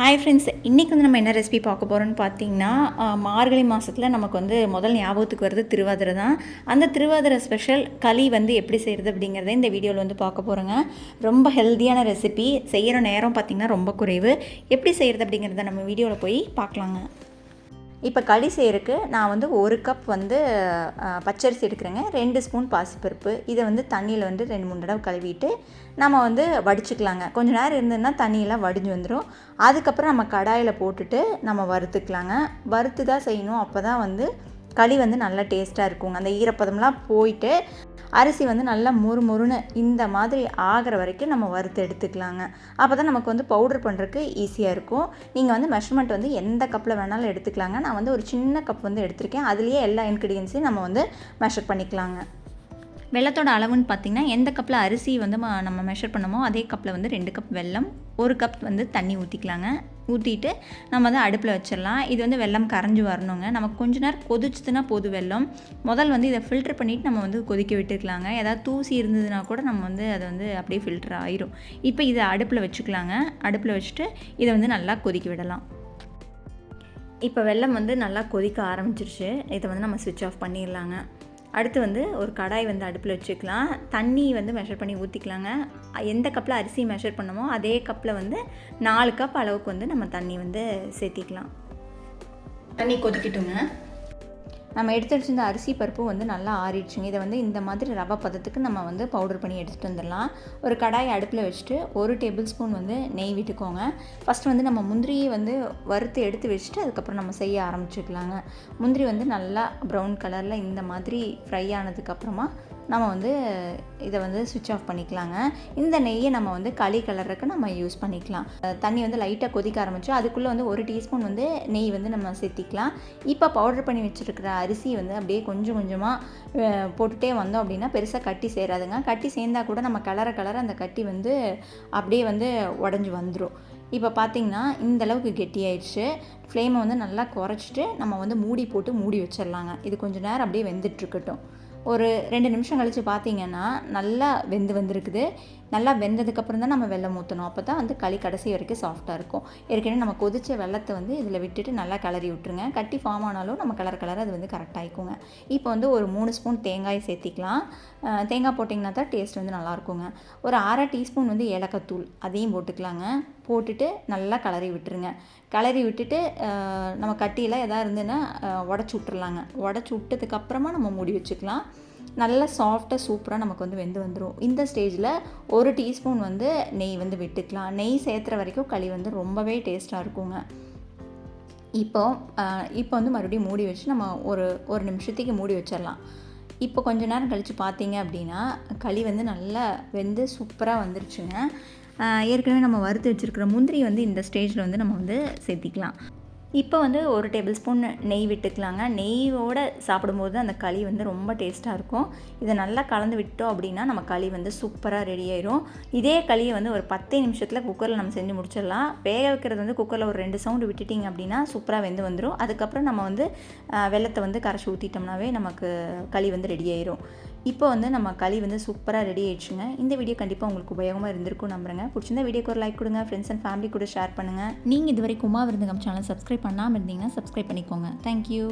Hi friends இன்றைக்கி வந்து நம்ம என்ன ரெசிபி பார்க்க போகிறோம்னு பார்த்தீங்கன்னா மார்கழி மாதத்தில் நமக்கு வந்து முதல் ஞாபகத்துக்கு வருது திருவாதிரை தான். அந்த திருவாதிரை ஸ்பெஷல் களி வந்து எப்படி செய்கிறது அப்படிங்கிறத இந்த வீடியோவில் வந்து பார்க்க போகிறோங்க ரொம்ப ஹெல்த்தியான ரெசிபி செய்கிற நேரம் பார்த்திங்கன்னா ரொம்ப குறைவு. எப்படி செய்கிறது அப்படிங்கிறத நம்ம வீடியோவில் போய் பார்க்கலாங்க. இப்போ களி செய்கிறதுக்கு நான் வந்து ஒரு கப் வந்து பச்சரிசி எடுக்கிறேங்க. ரெண்டு ஸ்பூன் பாசிப்பருப்பு. இதை வந்து தண்ணியில் வந்து ரெண்டு மூணு தடவை கழுவிட்டு நம்ம வந்து வடிச்சுக்கலாங்க. கொஞ்சம் நேரம் இருந்ததுன்னா தண்ணியெல்லாம் வடிஞ்சு வந்துடும் அதுக்கப்புறம் நம்ம கடாயில் போட்டுட்டு நம்ம வறுத்துக்கலாங்க. வறுத்து தான் செய்யணும். அப்போ தான் வந்து களி வந்து நல்லா டேஸ்ட்டாக இருக்குங்க. அந்த ஈரப்பதம்லாம் போயிட்டு அரிசி வந்து நல்லா மொறு மொறுன்னு இந்த மாதிரி ஆகிற வரைக்கும் நம்ம வறுத்து எடுத்துக்கலாங்க. அப்போ தான் நமக்கு வந்து பவுடர் பண்ணுறதுக்கு ஈஸியாக இருக்கும். நீங்கள் வந்து மெஷர்மெண்ட் வந்து எந்த கப்பில் வேணாலும் எடுத்துக்கலாங்க. நான் வந்து ஒரு சின்ன கப் வந்து எடுத்திருக்கேன். அதுலேயே எல்லா இன்க்ரீடியன்ஸையும் நம்ம வந்து மெஷர் பண்ணிக்கலாங்க. வெள்ளத்தோட அளவுன்னு பார்த்தீங்கன்னா எந்த கப்பில் அரிசி வந்து ம- நம்ம மெஷர் பண்ணமோ அதே கப்பில் வந்து ரெண்டு கப் வெல்லம் ஒரு கப் வந்து தண்ணி ஊற்றிக்கலாங்க ஊற்றிட்டு நம்ம வந்து அடுப்பில் வச்சிடலாம். இது வந்து வெல்லம் கரைஞ்சி வரணுங்க. நமக்கு கொஞ்ச நேரம் கொதிச்சுதுன்னா போது வெல்லம். முதல் வந்து இதை ஃபில்டர் பண்ணிவிட்டு நம்ம வந்து கொதிக்க விட்டுக்கலாங்க. ஏதாவது தூசி இருந்ததுன்னா கூட நம்ம வந்து அதை வந்து அப்படியே ஃபில்டர் ஆயிரும். இப்போ இதை அடுப்பில் வச்சுக்கலாங்க. அடுப்பில் வச்சுட்டு இதை வந்து நல்லா கொதிக்க விடலாம். இப்போ வெல்லம் வந்து நல்லா கொதிக்க ஆரம்பிச்சிருச்சு. இதை வந்து நம்ம சுவிட்ச் ஆஃப் பண்ணிடலாங்க. அடுத்து வந்து ஒரு கடாய் வந்து அடுப்பில் வச்சுக்கலாம். தண்ணி வந்து மெஷர் பண்ணி ஊற்றிக்கலாங்க எந்த கப்பில் அரிசி மெஷர் பண்ணமோ அதே கப்பில் வந்து நாலு கப் அளவுக்கு வந்து நம்ம தண்ணி வந்து சேர்த்திக்கலாம். தண்ணி கொதிக்கட்டுங்க. நம்ம எடுத்து வச்சிருந்த அரிசி பருப்பு வந்து நல்லா ஆறிடுச்சுங்க. இதை வந்து இந்த மாதிரி ரவை பதத்துக்கு நம்ம வந்து பவுடர் பண்ணி எடுத்துகிட்டு வந்துடலாம். ஒரு கடாய் அடுப்பில் வச்சுட்டு ஒரு டேபிள் ஸ்பூன் வந்து நெய் விட்டுக்கோங்க. ஃபஸ்ட் வந்து நம்ம முந்திரியை வந்து வறுத்து எடுத்து வச்சுட்டு அதுக்கப்புறம் நம்ம செய்ய ஆரம்பிச்சுக்கலாங்க. முந்திரி வந்து நல்லா ப்ரௌன் கலரில் இந்த மாதிரி ஃப்ரை ஆனதுக்கப்புறமா நம்ம வந்து இதை வந்து சுவிட்ச் ஆஃப் பண்ணிக்கலாங்க. இந்த நெய்யை நம்ம வந்து களி கலருக்கு நம்ம யூஸ் பண்ணிக்கலாம். தண்ணி வந்து லைட்டாக கொதிக்க ஆரம்பித்தோம் அதுக்குள்ளே வந்து ஒரு டீஸ்பூன் வந்து நெய் வந்து நம்ம சேர்த்திக்கலாம். இப்போ பவுடர் பண்ணி வச்சுருக்கிற அரிசி வந்து அப்படியே கொஞ்சம் கொஞ்சமாக போட்டுகிட்டே வந்தோம் அப்படின்னா பெருசாக கட்டி சேராதுங்க. கட்டி சேர்ந்தா கூட நம்ம கலர கலர அந்த கட்டி வந்து அப்படியே வந்து உடஞ்சி வந்துடும் இப்போ பார்த்திங்கன்னா இந்த அளவுக்கு கெட்டியாயிடுச்சு ஃப்ளேமை வந்து நல்லா குறைச்சிட்டு நம்ம வந்து மூடி போட்டு மூடி வச்சிடலாங்க இது கொஞ்சம் நேரம் அப்படியே வெந்துட்டுருக்கட்டும் ஒரு ரெண்டு நிமிஷம் கழித்து பார்த்தீங்கன்னா நல்லா வெந்து வந்திருக்குது. நல்லா வெந்ததுக்கப்புறம் தான் நம்ம வெள்ளம் ஊற்றணும் அப்போ தான் வந்து களி கடைசி வரைக்கும் சாஃப்டாக இருக்கும். ஏற்கனவே நம்ம கொதிச்ச வெள்ளத்தை வந்து இதில் விட்டுட்டு நல்லா கிளறி விட்டுருங்க. கட்டி ஃபார்ம் ஆனாலும் நம்ம கலர் கலர் அது வந்து கரெக்டாகிக்குங்க இப்போ வந்து ஒரு மூணு ஸ்பூன் தேங்காய் சேர்த்திக்கலாம். தேங்காய் போட்டிங்கன்னா தான் டேஸ்ட் வந்து நல்லாயிருக்குங்க ஒரு அரை டீஸ்பூன் வந்து ஏலக்காய் தூள் அதையும் போட்டுக்கலாங்க. போட்டுட்டு நல்லா கிளறி விட்டுருங்க. கிளறி விட்டுட்டு நம்ம கட்டியில் எதாவது இருந்துன்னா உடச்சி விட்டுறலாங்க. உடச்சி விட்டதுக்கப்புறமா நம்ம மூடி வச்சுக்கலாம். நல்லா சாஃப்டாக சூப்பராக நமக்கு வந்து வெந்து வந்துடும் இந்த ஸ்டேஜில் ஒரு டீஸ்பூன் வந்து நெய் வந்து விட்டுக்கலாம். நெய் சேர்த்துற வரைக்கும் களி வந்து ரொம்பவே டேஸ்ட்டாக இருக்குங்க. இப்போ இப்போ வந்து மறுபடியும் மூடி வச்சு நம்ம ஒரு ஒரு நிமிஷத்துக்கு மூடி வச்சிடலாம். இப்போ கொஞ்ச நேரம் கழித்து பார்த்தீங்க அப்படின்னா களி வந்து நல்லா வெந்து சூப்பராக வந்துருச்சுங்க. ஏற்கனவே நம்ம வறுத்து வச்சுருக்கிற முந்திரி வந்து இந்த ஸ்டேஜில் வந்து நம்ம வந்து சேர்த்திக்கலாம். இப்போ வந்து ஒரு டேபிள் ஸ்பூன் நெய் விட்டுக்கலாங்க. நெய்யோடு சாப்பிடும்போது அந்த களி வந்து ரொம்ப டேஸ்ட்டாக இருக்கும். இதை நல்லா கலந்து விட்டோம் அப்படின்னா நம்ம களி வந்து சூப்பராக ரெடி ஆயிரும். இதே களியை வந்து ஒரு பத்தே நிமிஷத்தில் குக்கரில் நம்ம செஞ்சு முடிச்சிடலாம். வேக வைக்கிறது வந்து குக்கரில் ஒரு ரெண்டு சவுண்டு விட்டுட்டிங்க அப்படின்னா சூப்பராக வெந்து வந்துடும் அதுக்கப்புறம் நம்ம வந்து வெள்ளத்தை வந்து கரைச்சி ஊற்றிட்டோம்னாவே நமக்கு களி வந்து ரெடி ஆயிரும். இப்போ வந்து நம்ம களி வந்து சூப்பராக ரெடி ஆயிடுச்சுங்க. இந்த வீடியோ கண்டிப்பாக உங்களுக்கு உபயோகமாக இருந்திருக்கும் நம்புறேங்க. பிடிச்சிருந்தா வீடியோக்கு ஒரு லைக் கொடுங்க. ஃப்ரெண்ட்ஸ் அண்ட் ஃபேமிலி கூட ஷேர் பண்ணுங்கள் நீங்கள் இதுவரை உமா விருந்தகம் சேனல் சப்ஸ்கிரைப் பண்ணாமல் இருந்தீங்கன்னா சப்ஸ்கிரைப் பண்ணிக்கோங்க. தேங்க்யூ